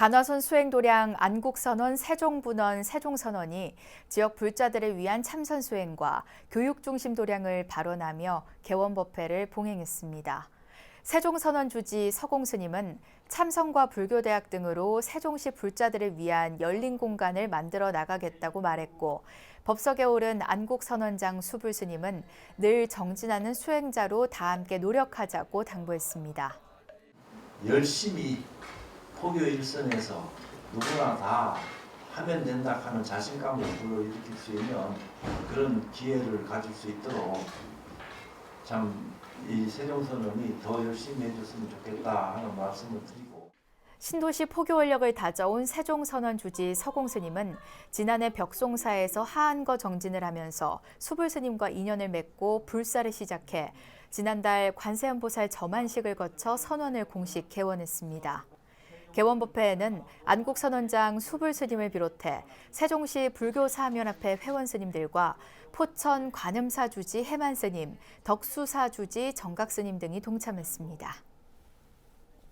간화선 수행 도량 안국선언 세종분원 세종선언이 지역 불자들을 위한 참선 수행과 교육 중심 도량을 발언하며 개원법회를 봉행했습니다. 세종선언 주지 서공스님은 참선과 불교대학 등으로 세종시 불자들을 위한 열린 공간을 만들어 나가겠다고 말했고 법석에 오른 안국선언장 수불스님은 늘 정진하는 수행자로 다 함께 노력하자고 당부했습니다. 열심히 포교 일선에서 누구나 다 하면 된다 하는 자신감을 불러일으킬 수 있는 그런 기회를 가질 수 있도록 참 이 세종선언이 더 열심히 해줬으면 좋겠다 하는 말씀을 드리고 신도시 포교 원력을 다져온 세종선언 주지 서공 스님은 지난해 벽송사에서 하한거 정진을 하면서 수불 스님과 인연을 맺고 불사를 시작해 지난달 관세음보살 점안식을 거쳐 선언을 공식 개원했습니다. 개원법회에는 안국선원장 수불스님을 비롯해 세종시 불교사학연합회 회원스님들과 포천 관음사주지 해만스님, 덕수사주지 정각스님 등이 동참했습니다.